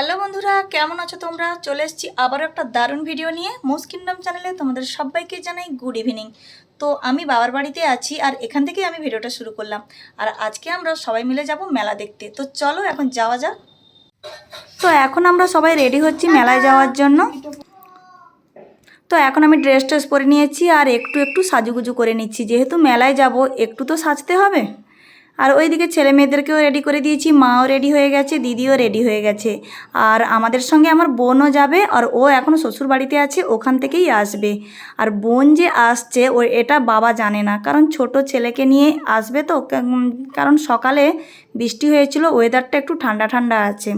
Hello বন্ধুরা, কেমন আছো তোমরা? চলে এসেছি আবারও একটা দারুণ ভিডিও নিয়ে। মোস কিংডম চ্যানেলে তোমাদের সবাইকে জানাই গুড ইভিনিং তো আমি বাবার বাড়িতে আছি আর এখান থেকেই আমি ভিডিওটা শুরু করলাম। আর আজকে আমরা সবাই মিলে যাব মেলা দেখতে। তো চলো এখন যাওয়া যাক। তো এখন আমরা সবাই রেডি হচ্ছি মেলায় যাওয়ার জন্য। তো এখন আমি ড্রেস ট্রেস পরে নিয়েছি আর একটু একটু সাজুগুজু করে নিচ্ছি। যেহেতু মেলায় যাব, একটু তো সাজতে হবে। আর ওইদিকে ছেলে মেয়েদেরকেও রেডি করে দিয়েছি, মাও রেডি হয়ে গেছে, দিদিও রেডি হয়ে গেছে। আর আমাদের সঙ্গে আমার বোনও যাবে আর ও এখন শ্বশুর বাড়িতে আছে, ওখান থেকেই আসবে। আর বোন যে আসছে ও এটা বাবা জানে না। কারণ ছোট ছেলেকে নিয়ে আসবে তো কারণ সকালে বৃষ্টি হয়েছিল ওয়েদারটা একটু ঠান্ডা ঠান্ডা আছে।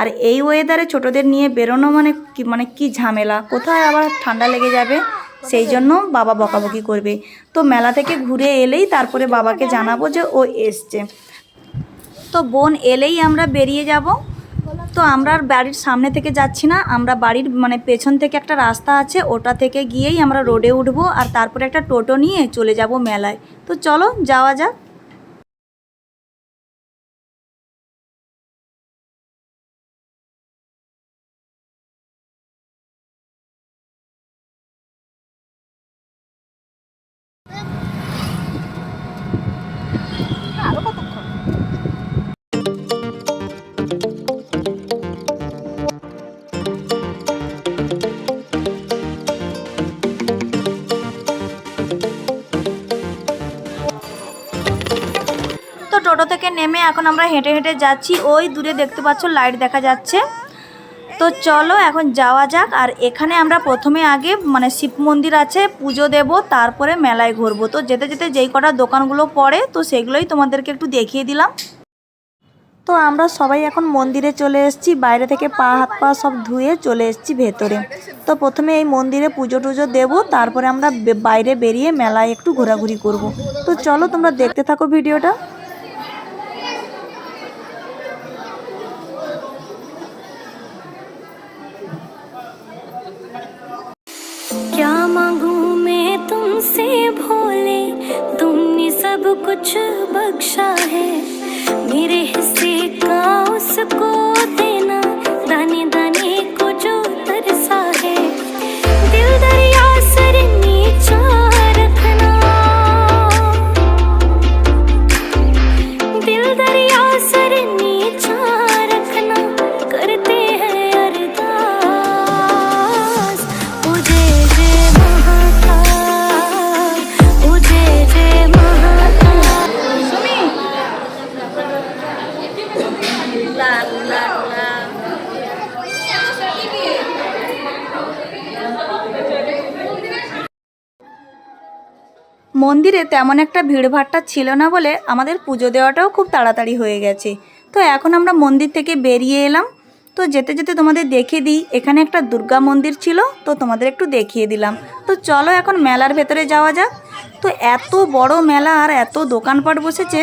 আর এই ওয়েদারে ছোটদের নিয়ে বেরোনো মানে মানে কি ঝামেলা? কোথায় আবার ঠান্ডা লেগে যাবে? সেই জন্য বাবা বকাবকি করবে। তো মেলা থেকে ঘুরে এলেই তারপরে বাবাকে জানাব যে ও এসছে। তো বোন এলেই আমরা বেরিয়ে যাব। তো আমরা আর বাড়ির সামনে থেকে যাচ্ছি না। আমরা বাড়ির মানে পেছন থেকে একটা রাস্তা আছে, ওটা থেকে গিয়েই আমরা রোডে উঠবো আর তারপরে একটা টোটো নিয়ে চলে যাব মেলায়। তো চলো যাওয়া যাক। টোটো থেকে নেমে এখন আমরা হেঁটে হেঁটে যাচ্ছি। ওই দূরে দেখতে পাচ্ছ লাইট দেখা যাচ্ছে। তো চলো এখন যাওয়া যাক। আর এখানে আমরা প্রথমে আগে মানে শিব মন্দির আছে, পুজো দেব, তারপরে মেলায় ঘুরবো। তো যেতে যেতে যেই কটা দোকানগুলো পড়ে, তো সেগুলোই তোমাদেরকে একটু দেখিয়ে দিলাম। তো আমরা সবাই এখন মন্দিরে চলে এসেছি। বাইরে থেকে পা, হাত, পা সব ধুয়ে চলে এসেছি ভেতরে। তো প্রথমে এই মন্দিরে পুজো টুজো দেবো, তারপরে আমরা বাইরে বেরিয়ে মেলায় একটু ঘোরাঘুরি করব। তো চলো তোমরা দেখতে থাকো ভিডিওটা। बख्शा है मेरे মন্দিরে তেমন একটা ভিড়ভাট্টা ছিল না বলে আমাদের পুজো দেওয়াটাও খুব তাড়াতাড়ি হয়ে গেছে। তো এখন আমরা মন্দির থেকে বেরিয়ে এলাম। তো যেতে যেতে তোমাদের দেখে দিই, এখানে একটা দুর্গা মন্দির ছিল, তো তোমাদের একটু দেখিয়ে দিলাম। তো চলো এখন মেলার ভেতরে যাওয়া যাক। তো এত বড় মেলা আর এত দোকানপাট বসেছে,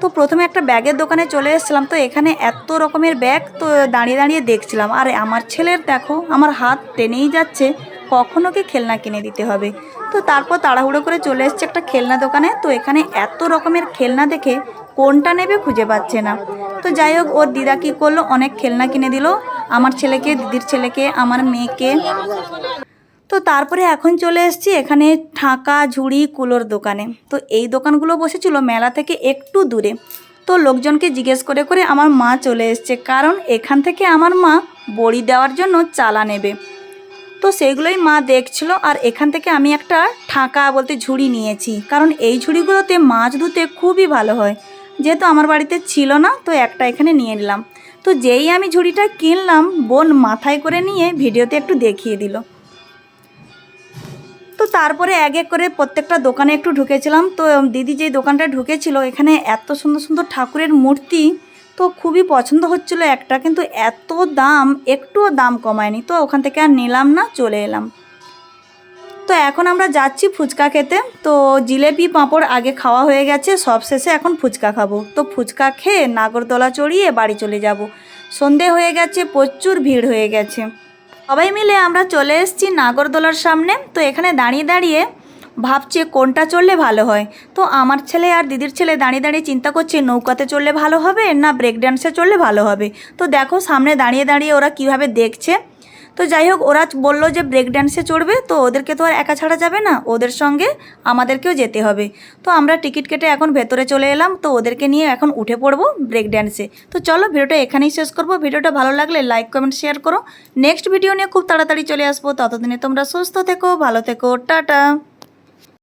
তো প্রথমে একটা ব্যাগের দোকানে চলে এসেছিলাম। তো এখানে এত রকমের ব্যাগ, তো দাঁড়িয়ে দাঁড়িয়ে দেখছিলাম। আর আমার ছেলের দেখো, আমার হাত টেনেই যাচ্ছে। কখন ওকে খেলনা কিনে দিতে হবে? তো তারপর তাড়াহুড়ো করে চলে এসছে একটা খেলনা দোকানে। তো এখানে এত রকমের খেলনা দেখে কোনটা নেবে খুঁজে পাচ্ছে না। তো যাই হোক, ওর দিদা কী করল? অনেক খেলনা কিনে দিল। আমার ছেলেকে, দিদির ছেলেকে, আমার মেয়েকে। তো তারপরে এখন চলে এসেছি এখানে ঠাঁকা, ঝুড়ি, কুলোর দোকানে। তো এই দোকানগুলো বসেছিল মেলা থেকে একটু দূরে। তো লোকজনকে জিজ্ঞেস করে করে আমার মা চলে এসছে। কারণ এখান থেকে আমার মা বড়ি দেওয়ার জন্য চালা নেবে। তো সেইগুলোই মা দেখছিল আর এখান থেকে আমি একটা ঠাঁকা বলতে ঝুড়ি নিয়েছি। কারণ এই ঝুড়িগুলোতে মাছ ধুতে খুবই ভালো হয়। যেহেতু আমার বাড়িতে ছিল না, তো একটা এখানে নিয়ে নিলাম। তো যেই আমি ঝুড়িটা কিনলাম, বোন মাথায় করে নিয়ে ভিডিওতে একটু দেখিয়ে দিল। তো তারপরে এক এক করে প্রত্যেকটা দোকানে একটু ঢুকেছিলাম। তো দিদি যেই দোকানটা ঢুকেছিল, এখানে এত সুন্দর সুন্দর ঠাকুরের মূর্তি তো খুবই পছন্দ হচ্ছিল একটা, কিন্তু এত দাম, একটুও দাম কমায়নি। তো ওখান থেকে আর নিলাম না, চলে এলাম। তো এখন আমরা যাচ্ছি ফুচকা খেতে। তো জিলেপি পাঁপড় আগে খাওয়া হয়ে গেছে, সব শেষে এখন ফুচকা খাব। তো ফুচকা খেয়ে নাগরদোলা চড়িয়ে বাড়ি চলে যাব। সন্ধে হয়ে গেছে, প্রচুর ভিড় হয়ে গেছে। সবাই মিলে আমরা চলে এসেছি নাগরদোলার সামনে। তো এখানে দাঁড়িয়ে দাঁড়িয়ে ভাবছে কোনটা চললে ভালো হয়। তো আমার ছেলে আর দিদির ছেলে দাঁড়িয়ে দাঁড়িয়ে চিন্তা করছে, নৌকাতে চললে ভালো হবে না ব্রেক ড্যান্সে চললে ভালো হবে? তো দেখো সামনে দাঁড়িয়ে দাঁড়িয়ে ওরা কীভাবে দেখছে। তো যাই হোক, ওরা বলল যে ব্রেক ড্যান্সে চড়বে, তো ওদেরকে তো আর একা ছাড়া যাবে না, ওদের সঙ্গে আমাদেরকেও যেতে হবে। তো আমরা টিকিট কেটে এখন ভেতরে চলে এলাম, তো ওদেরকে নিয়ে এখন উঠে পড়ব ব্রেক ড্যান্সে তো চলো ভিডিওটা এখানেই শেষ করব, ভিডিওটা ভালো লাগলে লাইক কমেন্ট শেয়ার করো। নেক্সট ভিডিও নিয়ে খুব তাড়াতাড়ি চলে আসব, ততদিনে তোমরা সুস্থ থেকো, ভালো থেকো, টাটা।